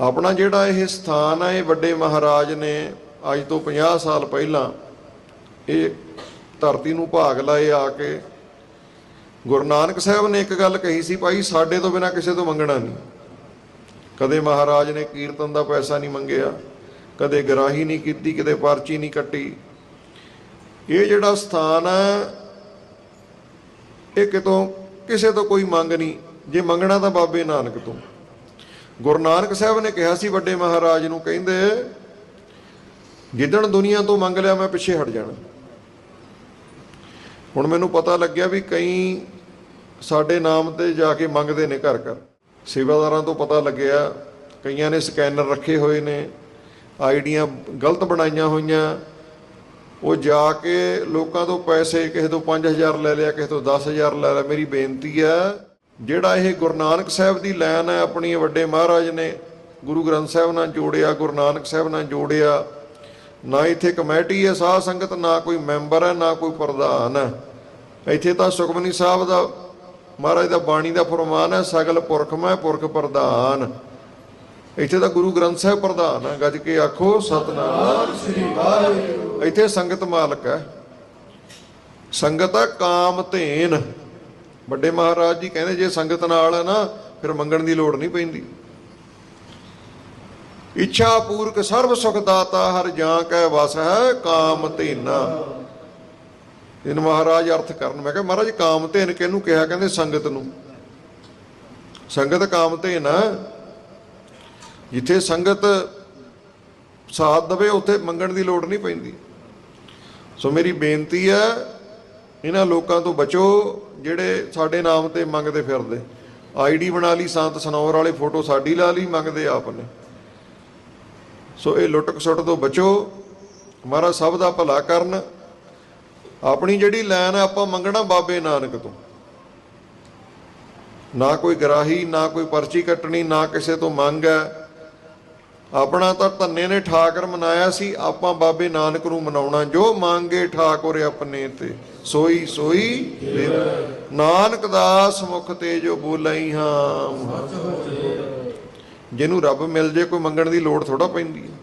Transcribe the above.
ਆਪਣਾ ਜਿਹੜਾ ਇਹ ਸਥਾਨ ਹੈ ਇਹ ਵੱਡੇ ਮਹਾਰਾਜ ਨੇ ਅੱਜ ਤੋਂ 50 ਸਾਲ ਪਹਿਲਾਂ ਇਹ ਧਰਤੀ ਨੂੰ ਭਾਗ ਲਾਏ ਆ ਕੇ ਗੁਰੂ ਨਾਨਕ ਸਾਹਿਬ ਨੇ ਇੱਕ ਗੱਲ ਕਹੀ ਸੀ, ਭਾਈ, ਸਾਡੇ ਤੋਂ ਬਿਨਾ ਕਿਸੇ ਤੋਂ ਮੰਗਣਾ ਨਹੀਂ। ਕਦੇ ਮਹਾਰਾਜ ਨੇ ਕੀਰਤਨ ਦਾ ਪੈਸਾ ਨਹੀਂ ਮੰਗਿਆ, ਕਦੇ ਗਰਾਹੀ ਨਹੀਂ ਕੀਤੀ, ਕਦੇ ਪਰਚੀ ਨਹੀਂ ਕੱਟੀ। ਇਹ ਜਿਹੜਾ ਸਥਾਨ ਹੈ ਇਹ ਕਿਤੋਂ ਕਿਸੇ ਤੋਂ ਕੋਈ ਮੰਗ ਨਹੀਂ। ਜੇ ਮੰਗਣਾ ਤਾਂ ਬਾਬੇ ਨਾਨਕ ਤੋਂ। ਗੁਰੂ ਨਾਨਕ ਸਾਹਿਬ ਨੇ ਕਿਹਾ ਸੀ, ਵੱਡੇ ਮਹਾਰਾਜ ਨੂੰ ਕਹਿੰਦੇ, ਜਿੱਦਣ ਦੁਨੀਆ ਤੋਂ ਮੰਗ ਲਿਆ, ਮੈਂ ਪਿੱਛੇ ਹਟ ਜਾਣਾ। ਹੁਣ ਮੈਨੂੰ ਪਤਾ ਲੱਗਿਆ ਵੀ ਕਈ ਸਾਡੇ ਨਾਮ ਤੇ ਜਾ ਕੇ ਮੰਗਦੇ ਨੇ ਘਰ ਘਰ। ਸੇਵਾਦਾਰਾਂ ਤੋਂ ਪਤਾ ਲੱਗਿਆ, ਕਈਆਂ ਨੇ ਸਕੈਨਰ ਰੱਖੇ ਹੋਏ ਨੇ, ਆਈਡੀਆਂ ਗਲਤ ਬਣਾਈਆਂ ਹੋਈਆਂ। ਉਹ ਜਾ ਕੇ ਲੋਕਾਂ ਤੋਂ ਪੈਸੇ, ਕਿਸੇ ਤੋਂ 5000 ਲੈ ਲਿਆ, ਕਿਸੇ ਤੋਂ 10000 ਲੈ ਲਿਆ। ਮੇਰੀ ਬੇਨਤੀ ਹੈ ਜਿਹੜਾ ਇਹ ਗੁਰੂ ਨਾਨਕ ਸਾਹਿਬ ਦੀ ਲਾਈਨ ਹੈ ਆਪਣੀ ਵੱਡੇ ਮਹਾਰਾਜ ਨੇ ਗੁਰੂ ਗ੍ਰੰਥ ਸਾਹਿਬ ਨਾਲ ਜੋੜਿਆ, ਗੁਰੂ ਨਾਨਕ ਸਾਹਿਬ ਨਾਲ ਜੋੜਿਆ। ਨਾ ਇੱਥੇ ਕਮੇਟੀ ਹੈ ਸਾਧ ਸੰਗਤ, ਨਾ ਕੋਈ ਮੈਂਬਰ ਹੈ, ਨਾ ਕੋਈ ਪ੍ਰਧਾਨ ਹੈ। ਇੱਥੇ ਤਾਂ ਸੁਖਮਨੀ ਸਾਹਿਬ ਦਾ, ਮਹਾਰਾਜ ਦਾ ਬਾਣੀ ਦਾ ਫਰਮਾਨ ਹੈ, ਸਗਲ ਪੁਰਖ ਮੈਂ ਪੁਰਖ ਪ੍ਰਧਾਨ। ਇੱਥੇ ਤਾਂ ਗੁਰੂ ਗ੍ਰੰਥ ਸਾਹਿਬ ਪ੍ਰਧਾਨ ਹੈ, ਗੱਜ ਕੇ ਆਖੋ, ਸਤਨਾਮ ਸ੍ਰੀ ਵਾਹਿਗੁਰੂ। ਇੱਥੇ ਸੰਗਤ ਮਾਲਕ ਹੈ। ਸੰਗਤ ਆ ਕਾਮ ਧੇਨ। ਵੱਡੇ ਮਹਾਰਾਜ ਜੀ ਕਹਿੰਦੇ ਜੇ ਸੰਗਤ ਨਾਲ ਹੈ ਨਾ, ਫਿਰ ਮੰਗਣ ਦੀ ਲੋੜ ਨਹੀਂ ਪੈਂਦੀ। ਇੱਛਾ ਪੂਰਕ ਸਰਬ ਸੁਖ ਦਾਤਾ, ਹਰ ਜਾਂ ਕੈ ਵਸ ਹੈ ਕਾਮ ਧੇਨਾ। ਇਹਨ ਮਹਾਰਾਜ ਅਰਥ ਕਰਨ, ਮੈਂ ਕਿਹਾ ਮਹਾਰਾਜ ਕਾਮ ਧੇਨ ਕਿਹਨੂੰ ਕਿਹਾ? ਕਹਿੰਦੇ ਸੰਗਤ ਨੂੰ। ਸੰਗਤ ਕਾਮ ਧੇਨ ਹੈ। ਜਿੱਥੇ ਸੰਗਤ ਸਾਥ ਦਵੇ, ਉੱਥੇ ਮੰਗਣ ਦੀ ਲੋੜ ਨਹੀਂ ਪੈਂਦੀ। ਸੋ ਮੇਰੀ ਬੇਨਤੀ ਹੈ ਇਹਨਾਂ ਲੋਕਾਂ ਤੋਂ ਬਚੋ, ਜਿਹੜੇ ਸਾਡੇ ਨਾਮ ਤੇ ਮੰਗਦੇ ਫਿਰਦੇ। ਆਈਡੀ ਬਣਾ ਲਈ, ਸੰਤ ਸਨੌਰ ਵਾਲੇ ਫੋਟੋ ਸਾਡੀ ਲਾ ਲਈ, ਮੰਗਦੇ ਆਪ ਨੇ। ਸੋ ਇਹ ਲੁੱਟ ਖਸੁੱਟ ਤੋਂ ਬਚੋ। ਮਹਾਰਾਜ, ਸਭ ਦਾ ਭਲਾ ਕਰਨ। ਆਪਣੀ ਜਿਹੜੀ ਲਾਈਨ ਹੈ ਆਪਾਂ ਮੰਗਣਾ ਬਾਬੇ ਨਾਨਕ ਤੋਂ। ਨਾ ਕੋਈ ਗਰਾਹੀ, ਨਾ ਕੋਈ ਪਰਚੀ ਕੱਟਣੀ, ਨਾ ਕਿਸੇ ਤੋਂ ਮੰਗ ਹੈ। ਆਪਣਾ ਤਾਂ ਧੰਨੇ ਨੇ ਠਾਕਰ ਮਨਾਇਆ ਸੀ, ਆਪਾਂ ਬਾਬੇ ਨਾਨਕ ਨੂੰ ਮਨਾਉਣਾ, ਜੋ ਮੰਗੇ ਠਾਕੁਰ ਆਪਣੇ ਤੇ। ਸੋਈ ਸੋਈ ਨਾਨਕ ਦਾਸ ਮੁਖ ਤੇ ਜੋ ਬੋਲਈ ਹਾਂ। ਜਿਹਨੂੰ ਰੱਬ ਮਿਲ ਜੇ, ਕੋਈ ਮੰਗਣ ਦੀ ਲੋੜ ਥੋੜਾ ਪੈਂਦੀ ਹੈ।